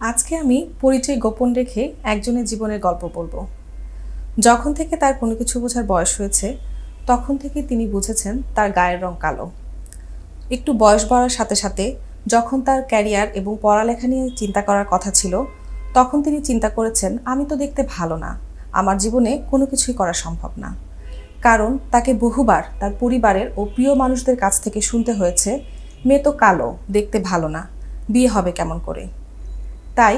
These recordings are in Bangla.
আজকে আমি পরিচয় গোপন রেখে একজনের জীবনের গল্প বলব। যখন থেকে তার কোনো কিছু বোঝার বয়স হয়েছে, তখন থেকে তিনি বুঝেছেন তার গায়ের রং কালো। একটু বয়স বাড়ার সাথে সাথে যখন তার ক্যারিয়ার এবং পড়ালেখা নিয়ে চিন্তা করার কথা ছিল, তখন তিনি চিন্তা করেছেন, আমি তো দেখতে ভালো না। আমার জীবনে কোনো কিছুই করা সম্ভব না। কারণ তাকে বহুবার তার পরিবারের ও প্রিয় মানুষদের কাছ থেকে শুনতে হয়েছে, মেয়ে তো কালো, দেখতে ভালো না। বিয়ে হবে কেমন করে? তাই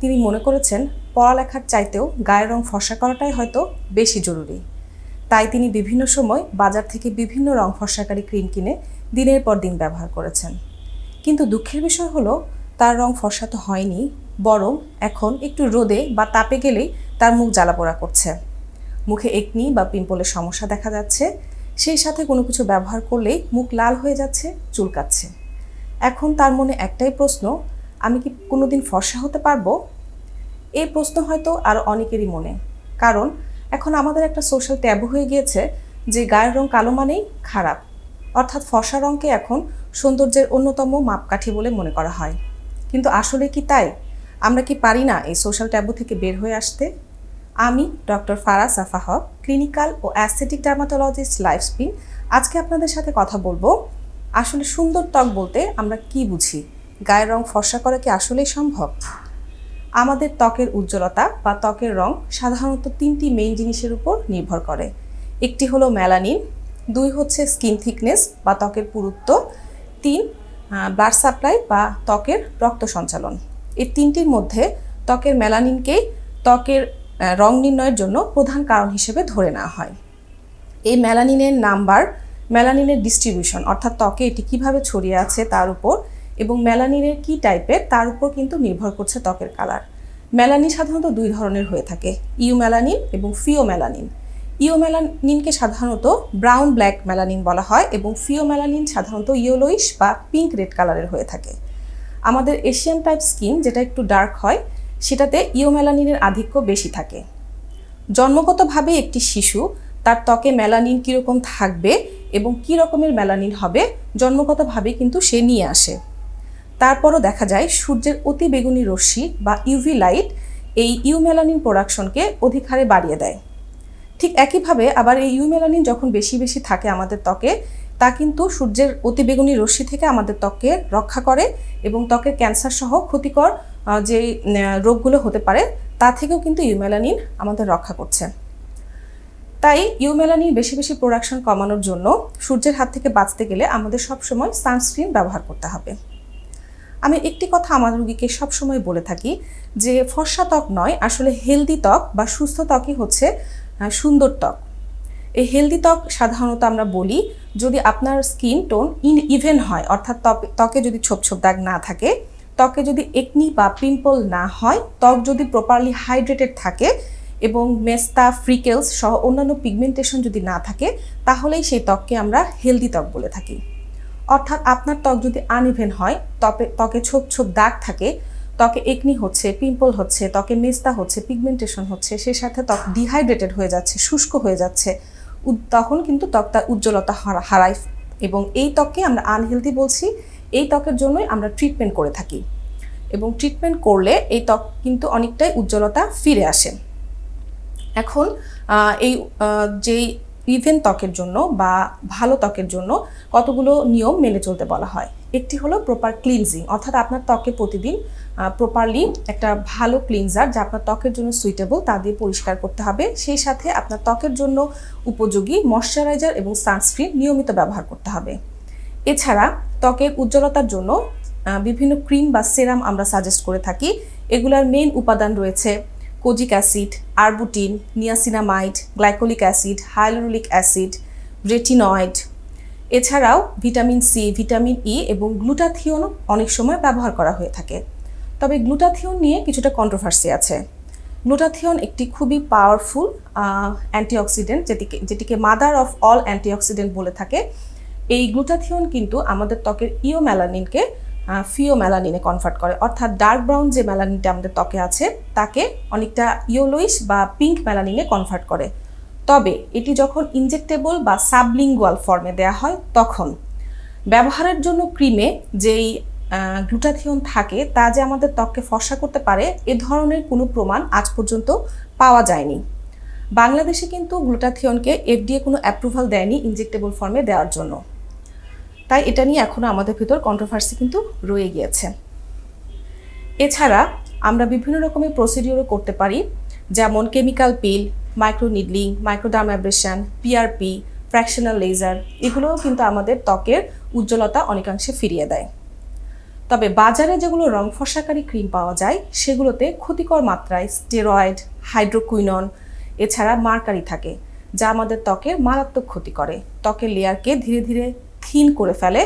তিনি মনে করেছেন পড়ালেখার চাইতেও গায়ের রং ফর্সা করাটাই হয়তো বেশি জরুরি। তাই তিনি বিভিন্ন সময় বাজার থেকে বিভিন্ন রং ফর্সাকারী ক্রিম কিনে দিনের পর দিন ব্যবহার করেছেন। কিন্তু দুঃখের বিষয় হলো, তার রং ফর্সা তো হয়নি, বরং এখন একটু রোদে বা তাপে গেলেই তার মুখ জ্বালাপোড়া করছে। মুখে একনি বা পিম্পলের সমস্যা দেখা যাচ্ছে, সেই সাথে কোনো কিছু ব্যবহার করলেই মুখ লাল হয়ে যাচ্ছে, চুলকাচ্ছে। এখন তার মনে একটাই প্রশ্ন আমি কি কোনো দিন ফর্সা হতে পারব? এই প্রশ্ন হয়তো আর অনেকেরই মনে। কারণ এখন আমাদের একটা সোশ্যাল ট্যাবু হয়ে গিয়েছে যে গায়ের রং কালো মানেই খারাপ। অর্থাৎ ফর্সা রঙকে এখন সৌন্দর্যের অন্যতম মাপকাঠি বলে মনে করা হয়। কিন্তু আসলে কি তাই? আমরা কি পারি না এই সোশ্যাল ট্যাবু থেকে বের হয়ে আসতে? আমি ডক্টর ফারা সাফা হক ক্লিনিক্যাল ও অ্যাস্থেটিক ডার্মাটোলজিস্ট লাইফ স্পিন আজকে আপনাদের সাথে কথা বলব। আসলে সুন্দর ত্বক বলতে আমরা কি বুঝি? গায়ের রং ফর্সা করা কি আসলেই সম্ভব? আমাদের ত্বকের উজ্জ্বলতা বা ত্বকের রং সাধারণত তিনটি মেইন জিনিসের উপর নির্ভর করে। একটি হলো মেলানিন দুই হচ্ছে স্কিন থিকনেস বা ত্বকের পুরুত্ব, তিন ব্লাড সাপ্লাই বা ত্বকের রক্ত সঞ্চালন। এই তিনটির মধ্যে ত্বকের মেলানিনকেই ত্বকের রং নির্ণয়ের জন্য প্রধান কারণ হিসেবে ধরে নেওয়া হয়। এই মেলানিনের নাম্বার মেলানিনের ডিস্ট্রিবিউশন অর্থাৎ ত্বকে এটি কীভাবে ছড়িয়ে আছে তার উপর এবং মেলানিনের কি টাইপের, তার উপর কিন্তু নির্ভর করছে ত্বকের কালার। মেলানিন সাধারণত দুই ধরনের হয়ে থাকে ইউ মেলানিন এবং ফিও মেলানিন ইও মেলানিনকে সাধারণত ব্রাউন ব্ল্যাক মেলানিন বলা হয় এবং ফিও মেলানিন সাধারণত ইয়েলোইশ বা পিঙ্ক রেড কালারের হয়ে থাকে। আমাদের এশিয়ান টাইপ স্কিন যেটা একটু ডার্ক হয়, সেটাতে ইওমেলানিনের আধিক্য বেশি থাকে। জন্মগতভাবে একটি শিশু, তার ত্বকে মেলানিন কীরকম থাকবে এবং কী রকমের মেলানিন হবে, জন্মগতভাবে কিন্তু সে নিয়ে আসে। তারপরও দেখা যায় সূর্যের অতি বেগুনি রশ্মি বা ইউভি লাইট এই ইউমেলানিন প্রোডাকশনকে অধিক হারে বাড়িয়ে দেয়। ঠিক একইভাবে আবার এই ইউমেলানিন যখন বেশি বেশি থাকে আমাদের ত্বকে, তা কিন্তু সূর্যের অতিবেগুনি রশ্মি থেকে আমাদের ত্বককে রক্ষা করে এবং ত্বকের ক্যান্সার সহ ক্ষতিকর যে রোগগুলো হতে পারে, তা থেকেও কিন্তু ইউমেলানিন আমাদের রক্ষা করছে। তাই ইউমেলানিন বেশি বেশি প্রোডাকশন কমানোর জন্য সূর্যের হাত থেকে বাঁচতে গেলে আমাদের সবসময় সানস্ক্রিন ব্যবহার করতে হবে। আমি একটি কথা আমার রুগীকে সবসময় বলে থাকি যে ফর্সা ত্বক নয়, আসলে হেলদি ত্বক বা সুস্থ ত্বকই হচ্ছে সুন্দর ত্বক। এই হেলদি ত্বক সাধারণত আমরা বলি যদি আপনার স্কিন টোন ইন ইভেন হয়, অর্থাৎ ত্বক- যদি ছোপ ছোপ দাগ না থাকে, ত্বকে যদি একনি বা পিম্পল না হয়, ত্বক যদি প্রপারলি হাইড্রেটেড থাকে এবং মেস্তা, ফ্রিকেলস সহ অন্যান্য পিগমেন্টেশন যদি না থাকে, তাহলেই সেই ত্বককে আমরা হেলদি ত্বক বলে থাকি। অর্থাৎ আপনার ত্বক যদি আনইভেন হয় তবে ত্বকে ছোপ ছোপ দাগ থাকে, ত্বকে একনি হচ্ছে পিম্পল হচ্ছে, ত্বকে মেস্তা হচ্ছে পিগমেন্টেশন হচ্ছে সেই সাথে ত্বক ডিহাইড্রেটেড হয়ে যাচ্ছে, শুষ্ক হয়ে যাচ্ছে তখন কিন্তু ত্বক তার উজ্জ্বলতা হারা- হারায় এবং এই ত্বককে আমরা আনহেলদি বলছি, এই ত্বকের জন্যই আমরা ট্রিটমেন্ট করে থাকি এবং ট্রিটমেন্ট করলে এই ত্বক কিন্তু অনেকটাই উজ্জ্বলতা ফিরে আসে। এখন এই যেই ইভেন ত্বকের জন্য বা ভালো ত্বকের জন্য কতগুলো নিয়ম মেনে চলতে বলা হয়। একটি হলো প্রপার ক্লিনজিং অর্থাৎ আপনার ত্বকে প্রতিদিন প্রপারলি একটা ভালো ক্লিনজার যা আপনার ত্বকের জন্য সুইটেবল তা দিয়ে পরিষ্কার করতে হবে। সেই সাথে আপনার ত্বকের জন্য উপযোগী ময়শ্চারাইজার এবং সানস্ক্রিন নিয়মিত ব্যবহার করতে হবে। এছাড়া ত্বকের উজ্জ্বলতার জন্য বিভিন্ন ক্রিম বা সেরাম আমরা সাজেস্ট করে থাকি। এগুলার মেন উপাদান রয়েছে kojic acid, arbutin, niacinamide, glycolic acid, hyaluronic acid, retinoid. এছাড়াও ভিটামিন সি, ভিটামিন ই এবং গ্লুটাথিয়নও অনেক সময় ব্যবহার করা হয়ে থাকে। তবে গ্লুটাথিয়ন নিয়ে কিছুটা কন্ট্রোভার্সি আছে। গ্লুটাথিয়ন একটি খুবই পাওয়ারফুল অ্যান্টিঅক্সিডেন্ট যেটিকে যেটিকে মাদার অফ অল অ্যান্টিঅক্সিডেন্ট বলে থাকে। এই গ্লুটাথিয়ন কিন্তু আমাদের ত্বকের ইওমেলানিনকে ফিওমেলানিনে কনভার্ট করে। অর্থাৎ ডার্ক ব্রাউন যে মেলানিনটা আমাদের ত্বকে আছে, তাকে অনেকটা ইয়োলোইশ বা পিঙ্ক মেলানিনে কনভার্ট করে। তবে এটি যখন ইনজেক্টেবল বা সাবলিঙ্গুয়াল ফর্মে দেওয়া হয়, তখন ব্যবহারের জন্য ক্রিমে যেই গ্লুটাথিয়ন থাকে, তা যে আমাদের ত্বককে ফর্সা করতে পারে, এ ধরনের কোনো প্রমাণ আজ পর্যন্ত পাওয়া যায়নি। বাংলাদেশে কিন্তু গ্লুটাথিয়নকে এফডিএ কোনো অ্যাপ্রুভাল দেয়নি ইনজেক্টেবল ফর্মে দেওয়ার জন্য। তাই এটা নিয়ে এখনও আমাদের ভিতর কন্ট্রোভার্সি কিন্তু রয়ে গিয়েছে। এছাড়া আমরা বিভিন্ন রকমের প্রসিডিওরও করতে পারি, যেমন chemical peel micro needling microdermabrasion PRP fractional laser এগুলোও কিন্তু আমাদের ত্বকের উজ্জ্বলতা অনেকাংশে ফিরিয়ে দেয়। তবে বাজারে যেগুলো রং ফসাকারী ক্রিম পাওয়া যায়, সেগুলোতে ক্ষতিকর মাত্রায় স্টেরয়েড হাইড্রোকুইনন এছাড়া মার্কারি থাকে, যা আমাদের ত্বকের মারাত্মক ক্ষতি করে। ত্বকের লেয়ারকে ধীরে ধীরে থিন করে ফেলে।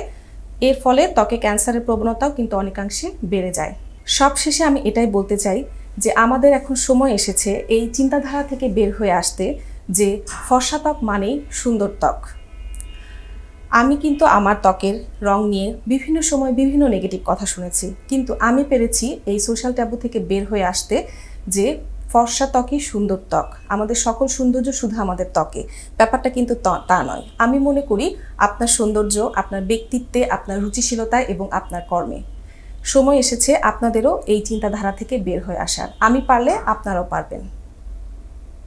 এর ফলে ত্বকে ক্যান্সারের প্রবণতাও কিন্তু অনেকাংশে বেড়ে যায়। সবশেষে আমি এটাই বলতে চাই যে আমাদের এখন সময় এসেছে এই চিন্তাধারা থেকে বের হয়ে আসতে যে ফর্সা ত্বক মানেই সুন্দর ত্বক। আমি কিন্তু আমার ত্বকের রং নিয়ে বিভিন্ন সময় বিভিন্ন নেগেটিভ কথা শুনেছি। কিন্তু আমি পেরেছি এই সোশ্যাল ট্যাবু থেকে বের হয়ে আসতে যে ফর্সা ত্বকই সুন্দর ত্বক। আমাদের সকল সৌন্দর্য শুধু আমাদের ত্বকে। ব্যাপারটা কিন্তু ত- নয়। আমি মনে করি আপনার সৌন্দর্য, আপনার ব্যক্তিত্বে, আপনার রুচিশীলতায় এবং আপনার কর্মে। সময় এসেছে আপনাদেরও এই চিন্তাধারা থেকে বের হয়ে আসার। আমি পারলে আপনারাও পারবেন।